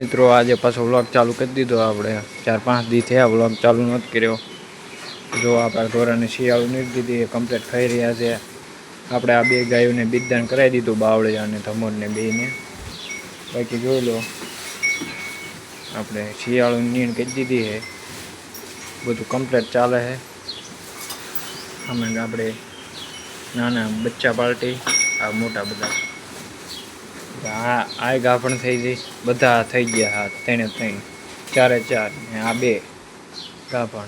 મિત્રો, આજે પાછો વ્લોગ ચાલુ કરી દીધો આપણે. ચાર પાંચ દી થયા વ્લોગ ચાલુ નથી કર્યો. જો આપણા ઢોરાને શિયાળું નથી દીધી, એ કમ્પ્લીટ થઈ રહ્યા છે. આપણે આ બે ગાયોને બિદદાન કરાવી દીધું, બાવળે અને ધમોરને બેને બાકી જોઈ લો, આપણે શિયાળું નીણ કરી દીધી છે. બધું કમ્પ્લીટ ચાલે છે. અમે આપણે નાના બચ્ચા પાર્ટી આ મોટા બધા. આ આ ગાભણ થઈ ગઈ. બધા થઈ ગયા હા ત્રણે ત્રણ. ચારે ચાર ને આ બે ગાભણ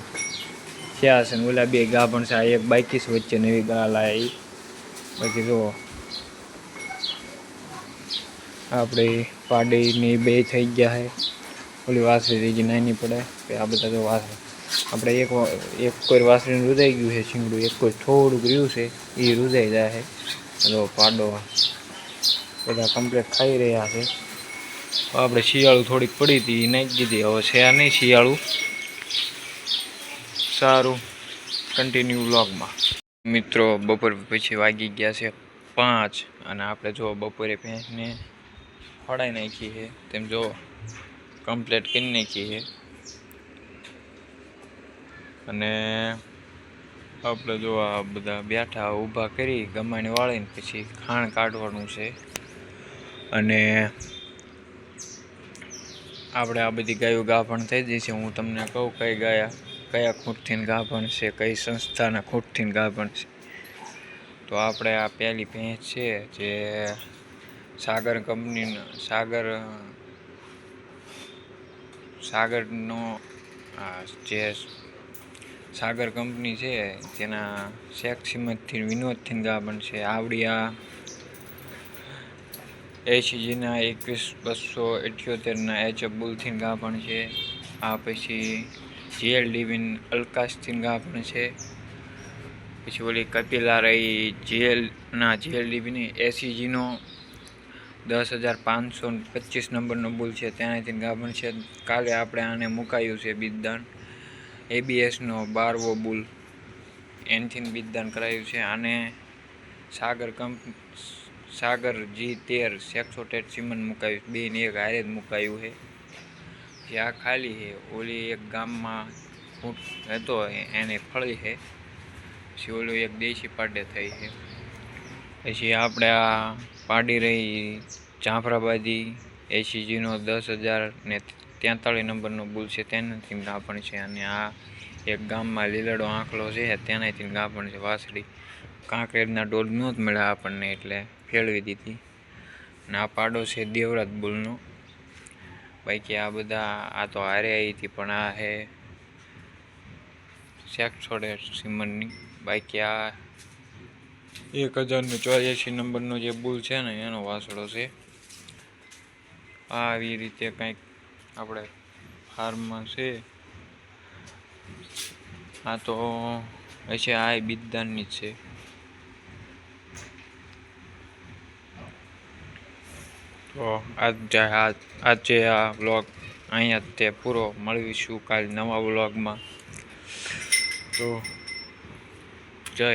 થયા છે ને ઓલા બે ગાભણ છે. આ એક બાઈકીસ વચ્ચે નવી ગા લાવી બાકી જુઓ. આપણે પાડીની બે થઈ ગયા છે. ઓલી વાસળી ત્રીજી નાની પડે. કે આ બધા જો વાસળી. આપણે એક વા- એક કોઈ વાસળીનું રૂધાઈ ગયું છે, શીંગડું. એક કોઈ થોડુંક રહ્યું છે એ રૂધાઈ જાય છે. જો પાડો. બધા કમ્પ્લીટ ખાઈ રહ્યા છે. આપણે શિયાળું થોડીક પડી હતી નાખી દીધી. હવે છે આ નહીં શિયાળું. સારું. કન્ટિન્યુ વ્લોગમાં મિત્રો, બપોર પછી વાગી ગયા છે પાંચ અને આપણે જો બપોરે ભેંસને ખવડાવી નાખી છે, તેમ જો કમ્પ્લીટ કરી નાખી છે. અને આપણે જો આ બધા બેઠા ઊભા કરી ગમાણી વાળીને પછી ખાણ કાઢવાનું છે. અને આપણે આ બધી ગાયો ગાભણ થઈ જઈ છે. હું તમને કહું કઈ ગાયા, કયા ખૂંટથી ગાભણ છે, કઈ સંસ્થાના ખૂંટથી ગાભણ છે. તો આપણે આ પહેલી ભેંસ છે જે સાગર કંપની સાગર, સાગરનો જે સાગર કંપની છે તેના શેખ સિમતથી વિનોદથી ગાભણ છે. આવડી આ એસીજીના એકવીસ બસો અઠ્યોતેરના એચ અબ્બુલથીન ગા પણ છે. આ પછી જીએલ ડીવીન ગા પણ છે. પછી ઓલી કપિલા રહી જીએલના જીએલ ડીવીની એસીજીનો દસ હજાર પાંચસો પચીસ નંબરનો બુલ છે. ત્યાંથી ગાભણ છે. કાલે આપણે આને મુકાયું છે બિદદાન. એબીએસનો બારવો બુલ. એનથી બિદદાન કરાયું છે. આને સાગર કંપ સાગર જી તેર સેક્સો ટેટ સિમન મુકાયું બે ને એક, હારે જ મુકાયું છે જે આ ખાલી છે ઓલી એક ગામમાં ફૂટ હતો એને ફળી છે પછી ઓલું એક દેશી પાડે થઈ છે પછી આપણે આ પાડી રહી જાફરાબાદી, એસીજીનો દસ હજાર ને તેતાળીસ નંબરનો બુલ છે, તેનાથી ગાભણ છે. અને આ એક ગામમાં લીલડો આંકલો છે, તેનાથી ગાભણ છે, વાસળી. કાંકરેજના ડોલ નો જ મળ્યા આપણને એટલે. ફેળવી દીધી. અને આ પાડો છે દેવરાજ બુલનો બાકી આ બધા, આ તો હારે આવી હતી, પણ આ હે છોડે સિમનની બાકી આ એક હજારનો ચોર્યાસી નંબરનો જે બુલ છે ને, એનો વાસડો છે. આ આવી રીતે કંઈક આપણે ફાર્મમાં છે. આ તો હશે આ બિદદાનની જ છે. તો આજ આ આજે આ વ્લોગ અહીંયા તે પૂરો મળીશું કાલ નવા વ્લોગમાં. તો જય